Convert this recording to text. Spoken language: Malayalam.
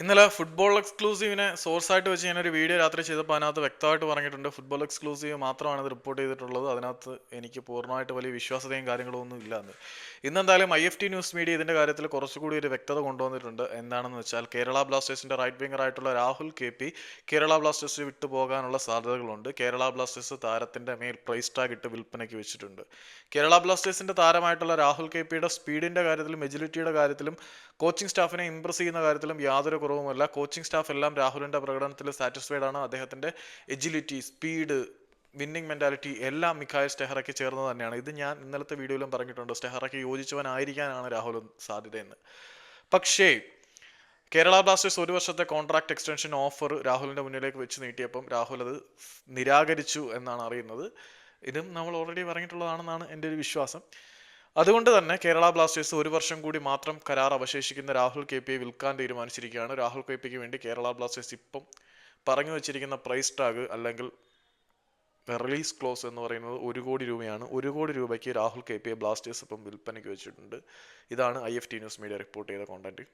ഇന്നലെ ഫുട്ബോൾ എക്സ്ക്ലൂസീവിനെ സോഴ്സ് ആയിട്ട് വെച്ച് ഞാനൊരു വീഡിയോ രാത്രി ചെയ്തപ്പോൾ അതിനകത്ത് വ്യക്തമായിട്ട് പറഞ്ഞിട്ടുണ്ട്. ഫുട്ബോൾ എക്സ്ക്ലൂസീവ് മാത്രമാണ് ഇത് റിപ്പോർട്ട് ചെയ്തിട്ടുള്ളത്. അതിനകത്ത് എനിക്ക് പൂർണമായിട്ട് വലിയ വിശ്വാസതയും കാര്യങ്ങളും ഒന്നും ഇല്ല എന്ന്. ഇന്നെന്തായാലും I F T news media ഇതിന്റെ കാര്യത്തിൽ കുറച്ചുകൂടി ഒരു വ്യക്തത കൊണ്ടുവന്നിട്ടുണ്ട്. എന്താണെന്ന് വെച്ചാൽ കേരള ബ്ലാസ്റ്റേഴ്സിന്റെ റൈറ്റ് വിംഗർ ആയിട്ടുള്ള Rahul K P Kerala Blasters വിട്ടു പോകാനുള്ള സാധ്യതകളുണ്ട്. കേരള ബ്ലാസ്റ്റേഴ്സ് താരത്തിന്റെ മേൽ പ്രൈസ് ടാഗ് ഇട്ട് വിൽപ്പനയ്ക്ക് വെച്ചിട്ടുണ്ട്. കേരള ബ്ലാസ്റ്റേഴ്സിന്റെ താരമായിട്ടുള്ള രാഹുൽ കെ പിയുടെ സ്പീഡിന്റെ കാര്യത്തിലും എജിലിറ്റിയുടെ കാര്യത്തിലും കോച്ചിങ് സ്റ്റാഫിനെ ഇംപ്രസ് ചെയ്യുന്ന കാര്യത്തിലും യാതൊരു കുറവുമല്ല. കോച്ചിങ് സ്റ്റാഫ് എല്ലാം രാഹുലിന്റെ പ്രകടനത്തിൽ സാറ്റിസ്ഫൈഡ് ആണ്. അദ്ദേഹത്തിന്റെ എജിലിറ്റി സ്പീഡ് വിന്നിംഗ് മെന്റാലിറ്റി എല്ലാം മിഖായൽ സ്റ്റെഹറയ്ക്ക് ചേർന്ന് തന്നെയാണ്. ഇത് ഞാൻ ഇന്നലത്തെ വീഡിയോയിലും പറഞ്ഞിട്ടുണ്ട്. സ്റ്റെഹറയ്ക്ക് യോജിച്ചവനായിരിക്കാനാണ് രാഹുൽ സാധ്യതയെന്ന്. പക്ഷേ കേരള ബ്ലാസ്റ്റേഴ്സ് ഒരു വർഷത്തെ കോൺട്രാക്ട് എക്സ്റ്റൻഷൻ ഓഫർ രാഹുലിന്റെ മുന്നിലേക്ക് വെച്ച് നീട്ടിയപ്പം രാഹുൽ അത് നിരാകരിച്ചു എന്നാണ് അറിയുന്നത്. ഇതും നമ്മൾ ഓൾറെഡി പറഞ്ഞിട്ടുള്ളതാണെന്നാണ് എന്റെ ഒരു വിശ്വാസം. അതുകൊണ്ട് തന്നെ കേരള ബ്ലാസ്റ്റേഴ്സ് ഒരു വർഷം കൂടി മാത്രം കരാർ അവശേഷിക്കുന്ന രാഹുൽ കെ പിയെ വിൽക്കാൻ തീരുമാനിച്ചിരിക്കുകയാണ്. രാഹുൽ കെ പിക്ക് വേണ്ടി കേരള ബ്ലാസ്റ്റേഴ്സ് ഇപ്പം പറഞ്ഞു വെച്ചിരിക്കുന്ന പ്രൈസ് ടാഗ് അല്ലെങ്കിൽ റിലീസ് ക്ലോസ് എന്ന് പറയുന്നത് ഒരു കോടി രൂപയാണ്. ഒരു കോടി രൂപയ്ക്ക് രാഹുൽ കെ പിയെ ബ്ലാസ്റ്റേഴ്സ് ഇപ്പം വിൽപ്പനയ്ക്ക് വെച്ചിട്ടുണ്ട്. ഇതാണ് I F T news media report ചെയ്ത കോണ്ടന്റ്